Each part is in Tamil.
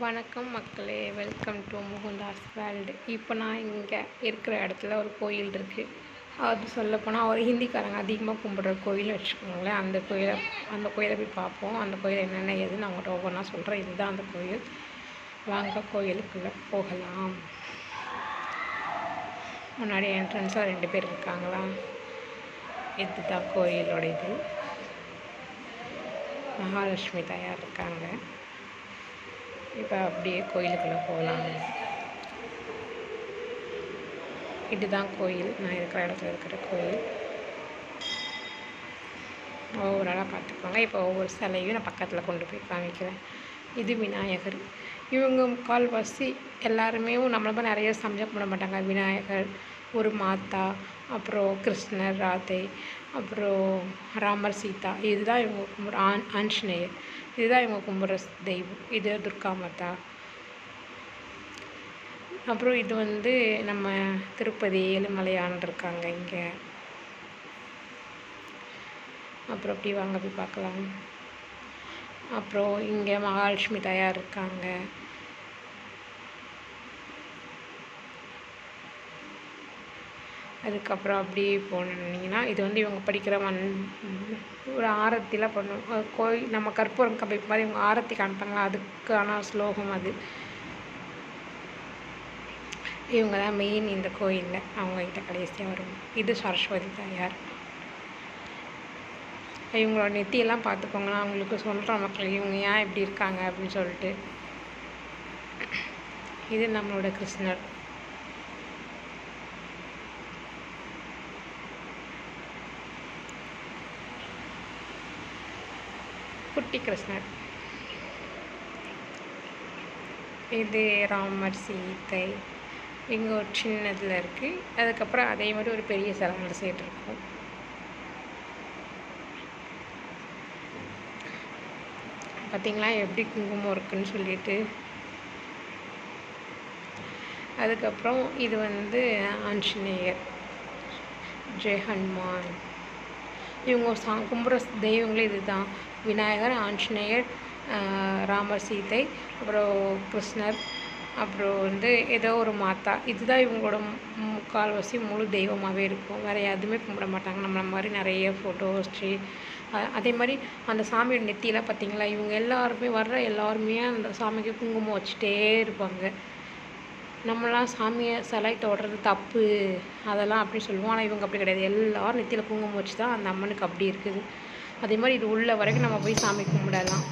வணக்கம் மக்களே வெல்கம் டு முகுந்தாஸ் வேர்ல்டு இப்போ நான் இங்கே இருக்கிற இடத்துல ஒரு கோயில் இருக்குது அது சொல்லப்போனால் ஒரு ஹிந்திக்காரங்க அதிகமாக கும்பிட்ற கோயில் வச்சுக்கோங்களேன். அந்த கோயிலை அந்த கோயிலை போய் பார்ப்போம். அந்த கோயில் என்னென்ன ஏதுன்னு நான் உங்கள்கிட்ட ஒவ்வொன்றா சொல்கிறேன் இதுதான் அந்த கோயில். வாங்க கோயிலுக்குள்ளே போகலாம். முன்னாடி என்ட்ரன்ஸாக ரெண்டு பேர் இருக்காங்களா? இதுதான் கோயிலோட இது. மகாலட்சுமி தாயார் இருக்காங்க. இப்போ அப்படியே கோயிலுக்குள்ளே போகலாம். இதுதான் கோயில். நான் இருக்கிற இடத்துல இருக்கிற கோயில். ஒவ்வொரு ஆளாக பார்த்துக்குவாங்க இப்போ ஒவ்வொரு சிலையும் நான் பக்கத்தில் கொண்டு போய் காமிக்கிறேன். இது விநாயகர். இவங்க முக்கால்வாசி எல்லாருமே நம்மள நிறைய சமைச்சா கும்பிட மாட்டாங்க. விநாயகர் ஒரு மாதா அப்புறம் கிருஷ்ணர் ராதை அப்புறம் ராமர் சீதா. இதுதான் இவங்க கும்பிட்ற ஆன் ஆஞ்சநேயர். இதுதான் இவங்க கும்பிட்ற தெய்வம். இது துர்கா மாதா. அப்புறம் இது வந்து நம்ம திருப்பதி ஏழுமலையான் இருக்காங்க இங்கே. அப்புறம் அப்படி வாங்க போய் பார்க்கலாம். அப்புறம் இங்கே மகாலட்சுமி தாயார் இருக்காங்க. அதுக்கப்புறம் அப்படியே போனீங்கன்னா இது வந்து இவங்க படிக்கிற மண் ஒரு ஆரத்திலாம் பண்ணும். கோயில் நம்ம கற்பூரம் கபை மாதிரி இவங்க ஆரத்தி காமிப்பாங்களா? அதுக்கான ஸ்லோகம் அது. இவங்க தான் மெயின் இந்த கோயிலில். அவங்கக்கிட்ட கடைசியாக வரும். இது சரஸ்வதி தாயார். இவங்களோட நெத்தியெல்லாம் பார்த்துக்கோங்கன்னா அவங்களுக்கு சொல்கிற மக்கள் இவங்க ஏன் இப்படி இருக்காங்க அப்படின்னு சொல்லிட்டு. இது நம்மளோட கிருஷ்ணர். குட்டி கிருஷ்ணர். இது ராமர் சீதை. இங்கே ஒரு சின்னதில் இருக்குது அதுக்கப்புறம் அதே மாதிரி ஒரு பெரிய சிலை அந்த இருக்கும் பார்த்தீங்களா எப்படி குங்குமம் இருக்குன்னு சொல்லிட்டு. அதுக்கப்புறம் இது வந்து ஆஞ்சநேயர். ஜெய் ஹனுமான். இவங்க சா கும்புற தெய்வங்களே இதுதான். விநாயகர் ஆஞ்சநேயர் ராமர் சீதை அப்புறம் கிருஷ்ணர் அப்புறம் வந்து ஏதோ ஒரு மாதா. இதுதான் இவங்களோட முக்கால்வாசி முழு தெய்வமாகவே இருக்கும். வேறு எதுவுமே கும்பிட மாட்டாங்க. நம்மளை மாதிரி நிறைய ஃபோட்டோ ஹிஸ்ட்ரி அதே மாதிரி அந்த சாமியோட நெத்தியெல்லாம் பார்த்தீங்களா? இவங்க எல்லாருமே வர்ற எல்லாருமே அந்த சாமிக்கு குங்குமம் வச்சுட்டே இருப்பாங்க. நம்மளாம் சாமியை சிலை தொடுறது தப்பு அதெல்லாம் அப்படி சொல்லுவோம். ஆனால் இவங்க அப்படி கிடையாது. எல்லோரும் நெத்தியில் குங்குமம் வச்சு தான் அந்த அம்மனுக்கு அப்படி இருக்குது. அதே மாதிரி இது உள்ள வரைக்கும் நம்ம போய் சாமி கும்பிடலாம்.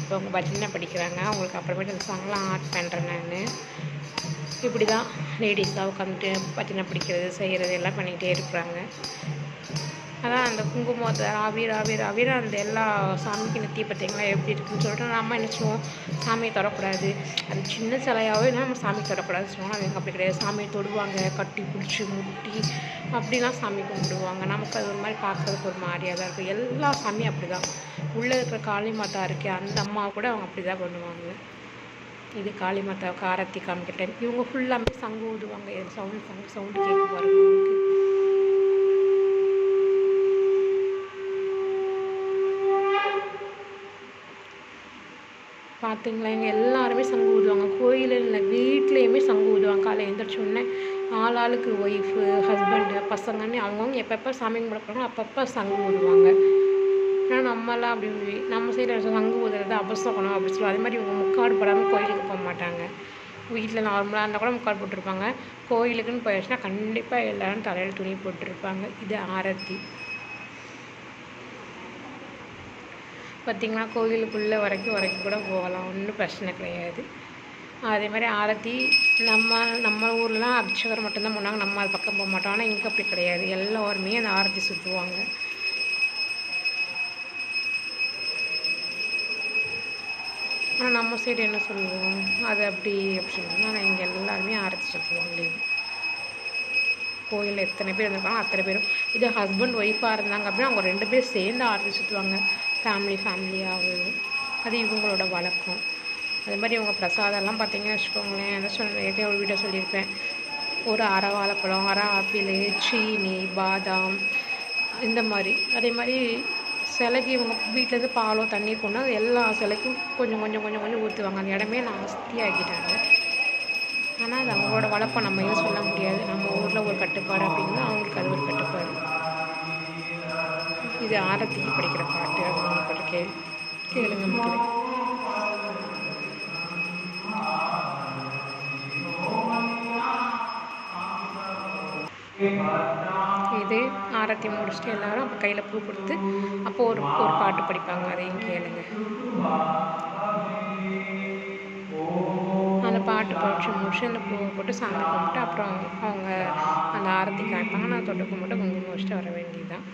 இப்போ அவங்க பஜனை படிக்கிறாங்க. அவங்களுக்கு அப்புறமேட்டு அந்த சாங்லாம் ஆர்ட் பண்ணுறேன் நான். இப்படி தான் லேடிஸாக உட்காந்துட்டு பஜனை பிடிக்கிறது செய்கிறது எல்லாம் பண்ணிகிட்டே இருக்கிறாங்க. அதான் அந்த குங்குமத்தை ராவி ராவி ஆவிர் அந்த எல்லா சாமிக்கு நெத்தி பார்த்தீங்களா எப்படி இருக்குன்னு சொல்லிட்டு நம்ம என்ன சொல்லுவோம்? சாமியை தொடக்கூடாது. அது சின்ன சிலையாகவே நம்ம சாமி தொடக்கூடாது சொல்லுவாங்க எங்கள் அப்படி கிடையாது. சாமியை தொடுவாங்க கட்டி பிடிச்சி முட்டி அப்படிலாம் சாமி கும்பிடுவாங்க. நமக்கு அது ஒரு மாதிரி பார்க்கறதுக்கு ஒரு மாதிரியாக தான் இருக்கும். எல்லா சாமியும் அப்படி தான் உள்ளே இருக்கிற காளி மாதா இருக்கே அந்த அம்மா கூட அவங்க அப்படி தான் பண்ணுவாங்க. இது காளி மாதா காரத்தி காமிக்கிற டைம் இவங்க ஃபுல்லாமே சங்கு ஊதுவாங்க. சவுண்ட் சங்கு சவுண்டு கேட்க வரும். பார்த்துங்களேன் இங்கே எல்லாருமே சங்கு ஊதுவாங்க. கோயில் இல்லை வீட்லேயுமே சங்கு ஊதுவாங்க. காலை எழுந்திரிச்சோடனே ஆள் ஆளுக்கு ஒய்ஃபு ஹஸ்பண்டு பசங்கன்னு அவங்கவுங்க எப்பப்போ சாமி கும்பிட போகிறாங்களோ அப்பப்போ சங்கு ஊதுவாங்க. ஆனால் நம்மளாம் அப்படி நம்ம சைடில் சங்கு ஊதுறது அபசகனம் அப்படி சொல்லுவோம் அதே மாதிரி இவங்க முக்காடு போடாமல் கோயிலுக்கு போக மாட்டாங்க. வீட்டில் நார்மலாக இருந்தால் கூட முக்காடு போட்டிருப்பாங்க. கோயிலுக்குன்னு போயிடுச்சுன்னா கண்டிப்பாக எல்லோரும் தலையில் துணி போட்டிருப்பாங்க. இது ஆரத்தி. பார்த்திங்கன்னா கோவிலுக்குள்ளே வரைக்கும் வரைக்கும் கூட போகலாம். ஒன்றும் பிரச்சனை கிடையாது. அதே மாதிரி ஆரத்தி நம்ம நம்ம ஊர்லலாம் அர்ச்சகர் மட்டும்தான் போனாங்க. நம்ம அது பக்கம் போக மாட்டோம். ஆனால் இங்கே அப்படி கிடையாது. எல்லோருமே அந்த ஆரத்தி சுற்றுவாங்க. ஆனால் நம்ம சைடு என்ன சொல்லுவோம்? அது அப்படி அப்படி சொல்லுவோம் ஆனால் இங்கே எல்லாருமே ஆரத்தி சுற்றுவாங்க. கோயிலில் எத்தனை பேர் இருந்திருக்காங்க அத்தனை பேரும். இது ஹஸ்பண்ட் ஒய்ஃபாக இருந்தாங்க அப்படின்னா அவங்க ரெண்டு பேரும் சேர்ந்து ஆரத்தி சுற்றுவாங்க. ஃபேமிலி ஃபேமிலியாகவும் அது இவங்களோட வழக்கம். அது மாதிரி இவங்க பிரசாதம்லாம் பார்த்தீங்கன்னு வச்சுக்கோங்களேன் என்ன சொன்ன ஏற்கனவே ஒரு வீடியோ சொல்லியிருப்பேன். ஒரு அரை வாழைப்பழம் அரை ஆப்பிள் சீனி பாதாம் இந்த மாதிரி. அதே மாதிரி சிலைக்கு இவங்க வீட்டிலேருந்து பாலோ தண்ணி கொண்டு எல்லா சிலைக்கும் கொஞ்சம் கொஞ்சம் கொஞ்சம் கொஞ்சம் ஊற்றுவாங்க. அந்த இடமே நான் வசதியாக்கிட்டாங்க ஆனால் அது அவங்களோட வளர்ப்பை நம்ம எதுவும் சொல்ல முடியாது? நம்ம ஊரில் ஒரு கட்டுப்பாடு அப்படின்னா அவங்களுக்கு அது ஒரு கட்டுப்பாடு. இது ஆரத்திக்கு படிக்கிற பாட்டு அப்படின்னு கேள்வி கேளுங்க மக்களே. இது ஆரத்தி முடிச்சுட்டு எல்லாரும் அப்போ கையில் பூ கொடுத்து அப்போ ஒரு ஒரு பாட்டு படிப்பாங்க அதையும் கேளுங்க. பாட்டு படிச்சு முடிச்சு அந்த பூவை போட்டு சாமி கும்பிட்டு அப்புறம் அவங்க அந்த ஆரத்தி காமிப்பாங்க. நான் தொட்டு கும்பிட்டு குங்குமம் வச்சுட்டு வர வேண்டியதுதான்.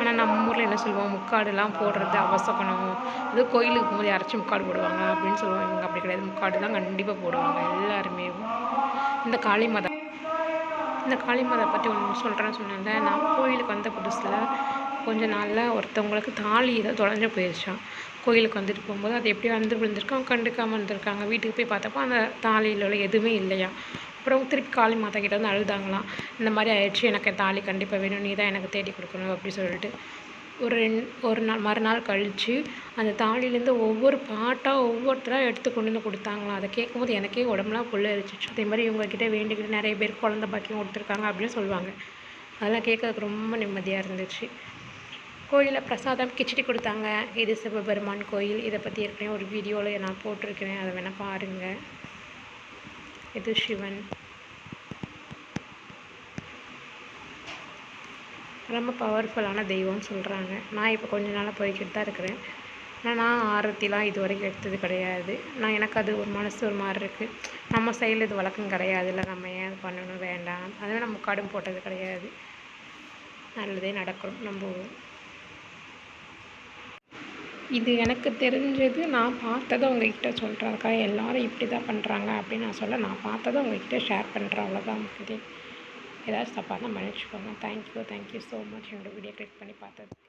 ஆனால் நம்ம ஊரில் என்ன சொல்லுவோம் முக்காடுலாம் போடுறது அவசகனம். அது கோயிலுக்கு போகும்போது யாராச்சும் முக்காடு போடுவாங்க அப்படின்னு சொல்லுவாங்க. இவங்க அப்படி கிடையாது. முக்காடு தான் கண்டிப்பாக போடுவாங்க. எல்லாருமே. இந்த காளி மதம். இந்த காளிமாதா பற்றி ஒன்று சொல்கிறேன்னு சொன்னால நான் கோயிலுக்கு வந்த புதுசில் கொஞ்ச நாளில் ஒருத்தவங்களுக்கு தாலி ஏதோ தொலைஞ்சு போயிடுச்சான் கோயிலுக்கு வந்துட்டு போகும்போது அது எப்படி வந்து விழுந்திருக்கான் கண்டுக்காமல் இருந்திருக்காங்க. வீட்டுக்கு போய் பார்த்தப்போ அந்த தாலியில் உள்ள எதுவுமே இல்லையா அப்புறம் திருப்பி காளி மாதா கிட்ட வந்து அழுதாங்களாம். இந்த மாதிரி ஆயிடுச்சு எனக்கு தாலி கண்டிப்பாக வேணும் நீ தான் எனக்கு தேடி கொடுக்கணும் அப்படி சொல்லிட்டு. ஒரு ரெண் ஒரு நாள் மறுநாள் கழித்து அந்த தாலிலேருந்து ஒவ்வொரு பாட்டாக ஒவ்வொருத்தராக எடுத்து கொண்டு வந்து கொடுத்தாங்களாம். அதை கேட்கும்போது எனக்கே உடம்புலாம் புல்ல இருந்துச்சு. அதே மாதிரி இவங்கக்கிட்ட வேண்டிக்கிட்டு நிறைய பேர் குழந்த பாக்கியம் கொடுத்துருக்காங்க அப்படின்னு சொல்லுவாங்க. அதெல்லாம் கேட்கறதுக்கு ரொம்ப நிம்மதியாக இருந்துச்சு. கோயிலில் பிரசாதம் கிச்சடி கொடுத்தாங்க. இது சிவபெருமான் கோயில். இதை பற்றி ஏற்கனவே ஒரு வீடியோவில் நான் போட்டிருக்கிறேன். அதை வேணால் பாருங்கள் இது சிவன். ரொம்ப பவர்ஃபுல்லான தெய்வம்னு சொல்கிறாங்க நான் இப்போ கொஞ்ச நாளாக போய்கிட்டு தான் இருக்கிறேன். ஆனால் நான் ஆரத்திலாம் இது வரைக்கும் எடுத்தது கிடையாது. நான் எனக்கு அது ஒரு மனசு ஒரு மாதிரி இருக்குது நம்ம சைடில் இது வழக்கம் கிடையாது. இல்லை நம்ம ஏன் பண்ணணும்? வேண்டாம். அதுவே நம்ம கடும் போட்டது கிடையாது. நல்லதே நடக்கும். நம்புவோம். இது எனக்கு தெரிஞ்சது நான் பார்த்ததை உங்ககிட்ட சொல்கிறேன்க்கா எல்லாரும் இப்படி தான் பண்ணுறாங்க அப்படின்னு நான் சொல்ல நான் பார்த்ததை உங்ககிட்ட ஷேர் பண்ணுறேன் அவ்வளோதான் இது ஏதாச்சும் தப்பாக தான் மன்னிச்சுக்கோங்க. Thank you thank you so much என்னோடய வீடியோ கிளிக் பண்ணி பார்த்தது